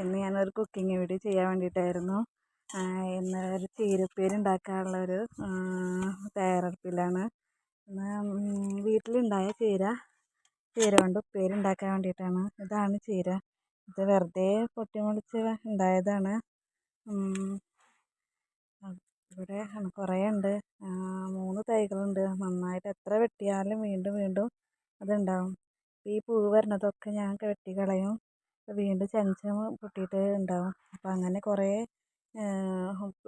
ഇന്ന് ഞാനൊരു cooking video ചെയ്യാൻ വേണ്ടിയിട്ടായിരുന്നു. ഇന്ന് ഒരു ചീരപ്പേര് ഉണ്ടാക്കാനുള്ള ഒരു തയ്യാറെടുപ്പിലാണ്. ഇന്ന് വീട്ടിലുണ്ടായ ചീര ചീര കൊണ്ട് ഉപ്പേരി ഉണ്ടാക്കാൻ വേണ്ടിയിട്ടാണ്. ഇതാണ് ചീര. ഇത് വെറുതെ പൊട്ടി മുളച്ച് ഉണ്ടായതാണ് ഇവിടെ കുറേ ഉണ്ട്. മൂന്ന് തൈകളുണ്ട്. നന്നായിട്ട് എത്ര വെട്ടിയാലും വീണ്ടും വീണ്ടും അതുണ്ടാവും. ഈ പൂവ് വരുന്നതൊക്കെ ഞാൻ വെട്ടിക്കളയും വീണ്ടും ചെനച്ച് പൊട്ടിയിട്ട് ഉണ്ടാവും അപ്പോൾ അങ്ങനെ കുറേ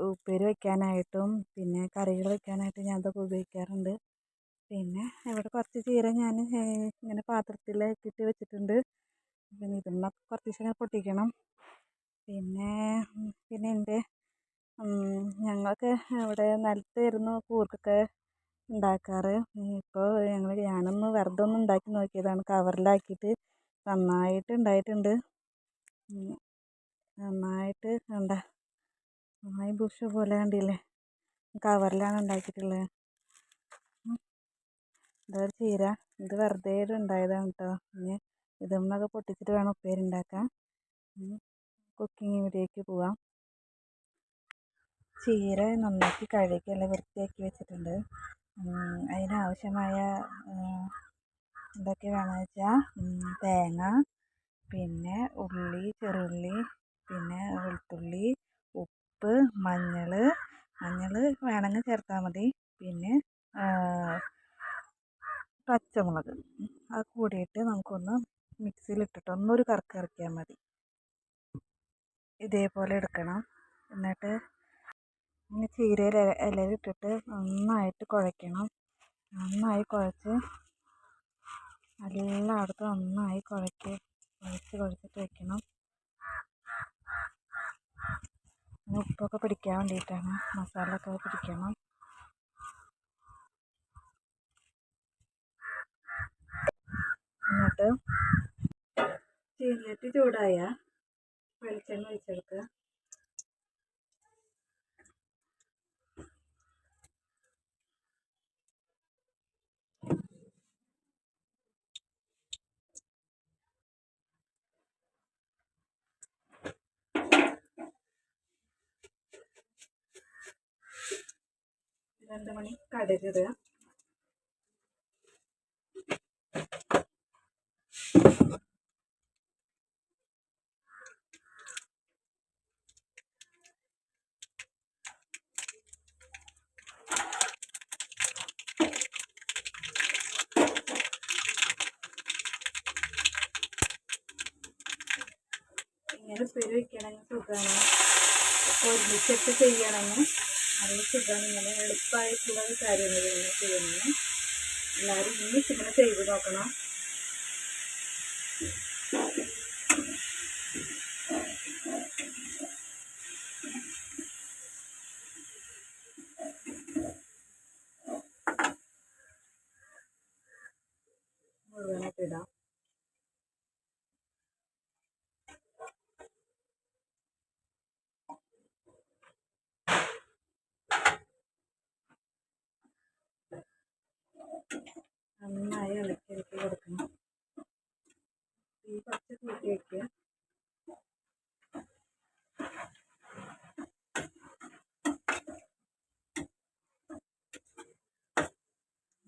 ഉപ്പേരി വയ്ക്കാനായിട്ടും പിന്നെ കറികൾ വയ്ക്കാനായിട്ടും ഞാൻ ഇതൊക്കെ ഉപയോഗിക്കാറുണ്ട്. പിന്നെ ഇവിടെ കുറച്ച് ചീര ഞാൻ ഇങ്ങനെ പാത്രത്തിലാക്കിയിട്ട് വെച്ചിട്ടുണ്ട്. പിന്നെ ഇതിന്നൊക്കെ കുറച്ച് ഇങ്ങനെ പൊട്ടിക്കണം. പിന്നെ പിന്നെ എന്റെ ഞങ്ങൾക്ക് ഇവിടെ നിലത്തായിരുന്നു കൂർക്കൊക്കെ ഉണ്ടാക്കാറ് ഇപ്പോൾ ഞങ്ങൾ ഞാനൊന്ന് വെറുതെ ഒന്ന് ഉണ്ടാക്കി നോക്കിയതാണ് കവറിലാക്കിയിട്ട്. നന്നായിട്ട് ഉണ്ടായിട്ടുണ്ട് നന്നായിട്ട് കണ്ട. നന്നായി ബുഷ് പോലെ കണ്ടില്ലേ? കവറിലാണ് ഉണ്ടാക്കിയിട്ടുള്ളത്. ഇതൊരു ചീര. ഇത് വെറുതെ ഉണ്ടായതാണ് കേട്ടോ ഇനി ഇതൊന്നൊക്കെ പൊട്ടിച്ചിട്ട് വേണം ഉപ്പേരി ഉണ്ടാക്കാൻ. കുക്കിംഗ് വീഡിയോയ്ക്ക് പോവാം. ചീര നന്നാക്കി കഴുകി എല്ലാം വൃത്തിയാക്കി വെച്ചിട്ടുണ്ട്. അതിനാവശ്യമായ എന്തൊക്കെ വേണമെന്ന് വെച്ചാൽ തേങ്ങ പിന്നെ ഉള്ളി ചെറിയുള്ളി പിന്നെ വെളുത്തുള്ളി ഉപ്പ് മഞ്ഞൾ മഞ്ഞൾ വേണമെങ്കിൽ ചേർത്താൽ മതി. പിന്നെ പച്ചമുളക്. അത് കൂടിയിട്ട് നമുക്കൊന്ന് മിക്സിയിലിട്ടിട്ട് ഒന്നൊരു കറക്ക് ഇറക്കിയാൽ മതി. ഇതേപോലെ എടുക്കണം. എന്നിട്ട് ഇനി ചീരയിൽ ഇലയിലിട്ടിട്ട് നന്നായിട്ട് കുഴയ്ക്കണം. നന്നായി കുഴച്ച് എല്ലായിടത്തും നന്നായി കുഴയ്ക്ക് കുഴച്ച് കുഴച്ചിട്ട് വയ്ക്കണം ഉപ്പൊക്കെ പിടിക്കാൻ വേണ്ടിയിട്ടാണ് മസാല ഒക്കെ പിടിക്കണം. എന്നിട്ട് ചീനിച്ചട്ടി ചൂടായ വെളിച്ചെണ്ണ ഒഴിച്ചെടുക്കുക. രണ്ട് മണി കടുകിടുക ഇങ്ങനെ പെരുവയ്ക്കണമെങ്കിൽ വയ്ക്കണമെങ്കിൽ സുഖമാണ് ഒരുമിച്ചിട്ട് ചെയ്യണമെങ്കിൽ നല്ല ഇങ്ങനെ എളുപ്പമായിട്ടുള്ള കാര്യങ്ങൾ ഇങ്ങനെ ചെയ്യുന്നത് എല്ലാവരും ഇനി ഇങ്ങനെ ചെയ്ത് നോക്കണം. മുഴുവനായിട്ട് ഇടാം. നന്നായി ഇളക്കി ഇളക്കി കൊടുക്കണം. തീ കുറച്ച് കൂട്ടി വയ്ക്കുക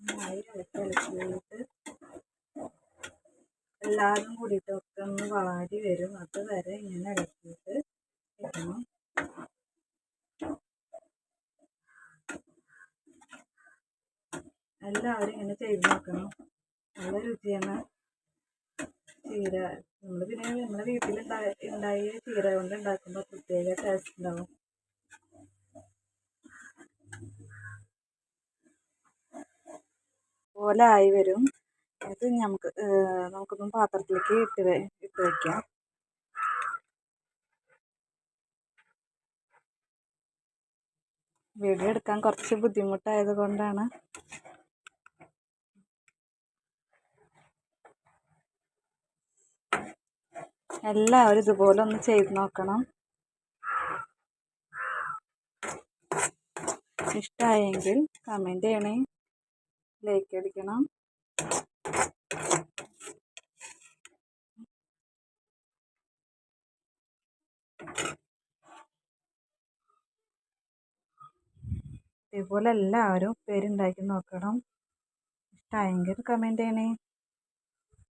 നന്നായി ഇളക്കി ഇളക്കി കഴിഞ്ഞിട്ട് എല്ലാവരും കൂടിയിട്ടൊക്കെ ഒന്ന് വാടി വരും. അത് വരെ ഇങ്ങനെ ഇളക്കിയിട്ട് വെക്കണം എല്ലാവരും ഇങ്ങനെ ചെയ്ത് നോക്കണം. നല്ല രുചിയാണ് ചീര. നമ്മൾ പിന്നെ നമ്മുടെ വീട്ടിൽ ഉണ്ടായ ചീര കൊണ്ട് ഉണ്ടാക്കുമ്പോൾ പ്രത്യേക ടേസ്റ്റ് ഉണ്ടാവും. പോലെ ആയി വരും. അത് നമുക്ക് നമുക്കൊന്നും പാത്രത്തിലേക്ക് ഇട്ട് ഇട്ട് വയ്ക്കാം വീഡിയോ എടുക്കാൻ കുറച്ച് ബുദ്ധിമുട്ടായത് കൊണ്ടാണ്. എല്ലാവരും ഇതുപോലെ ഒന്ന് ചെയ്ത് നോക്കണം. ഇഷ്ടമായെങ്കിൽ കമന്റ് ചെയ്യണേ. ലൈക്ക് അടിക്കണം. ഇതേപോലെ എല്ലാവരും പേരുണ്ടാക്കി നോക്കണം. ഇഷ്ടമായെങ്കിൽ കമന്റ് ചെയ്യണേ.